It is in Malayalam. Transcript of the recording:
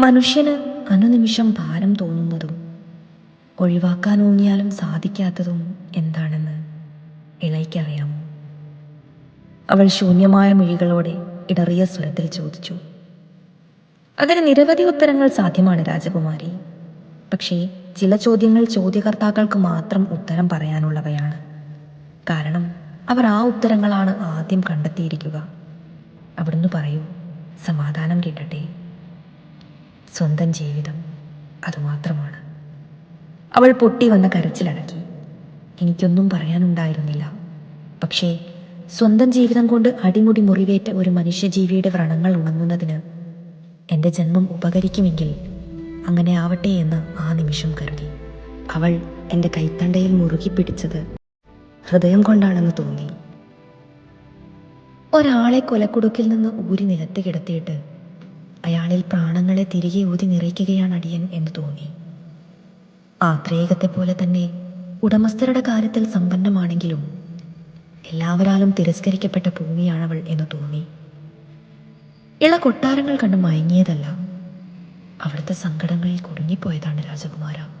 മനുഷ്യന് അനുനിമിഷം ഭാരം തോന്നുന്നതും ഒഴിവാക്കാനൂന്നിയാലും സാധിക്കാത്തതും എന്താണെന്ന് ഇളയ്ക്കറിയാമോ? അവൾ ശൂന്യമായ മിഴികളോടെ ഇടറിയ സ്വരത്തിൽ ചോദിച്ചു. അതിന് നിരവധി ഉത്തരങ്ങൾ സാധ്യമാണ് രാജകുമാരി. പക്ഷേ ചില ചോദ്യങ്ങൾ ചോദ്യകർത്താക്കൾക്ക് മാത്രം ഉത്തരം പറയാനുള്ളവയാണ്. കാരണം അവർ ആ ഉത്തരങ്ങളാണ് ആദ്യം കണ്ടെത്തിയിരിക്കുക. അവിടുന്ന് പറയൂ സമാധാനം കിട്ടട്ടെ. സ്വന്തം ജീവിതം അതുമാത്രമാണ്. അവൾ പൊട്ടി വന്ന കരച്ചിലടക്കി. എനിക്കൊന്നും പറയാനുണ്ടായിരുന്നില്ല. പക്ഷേ സ്വന്തം ജീവിതം കൊണ്ട് അടിമുടി മുറിവേറ്റ ഒരു മനുഷ്യജീവിയുടെ വ്രണങ്ങൾ ഉണങ്ങുന്നതിന് എന്റെ ജന്മം ഉപകരിക്കുമെങ്കിൽ അങ്ങനെ ആവട്ടെ എന്ന് ആ നിമിഷം കരുതി. അവൾ എന്റെ കൈത്തണ്ടയിൽ മുറുകി പിടിച്ചത് ഹൃദയം കൊണ്ടാണെന്ന് തോന്നി. ഒരാളെ കൊലക്കുടുക്കിൽ നിന്ന് ഊരി നിലത്ത് കിടത്തിയിട്ട് അയാളിൽ പ്രാണങ്ങളെ തിരികെ ഊതി നിറയ്ക്കുകയാണ് അടിയൻ എന്ന് തോന്നി. ആത്രേയകത്തെ പോലെ തന്നെ ഉടമസ്ഥരുടെ കാര്യത്തിൽ സമ്പന്നമാണെങ്കിലും എല്ലാവരാലും തിരസ്കരിക്കപ്പെട്ട ഭൂമിയാണവൾ എന്ന് തോന്നി. ഇള കൊട്ടാരങ്ങൾ കണ്ട് മയങ്ങിയതല്ല അവിടുത്തെ സങ്കടങ്ങളിൽ കുടുങ്ങിപ്പോയതാണ് രാജകുമാര.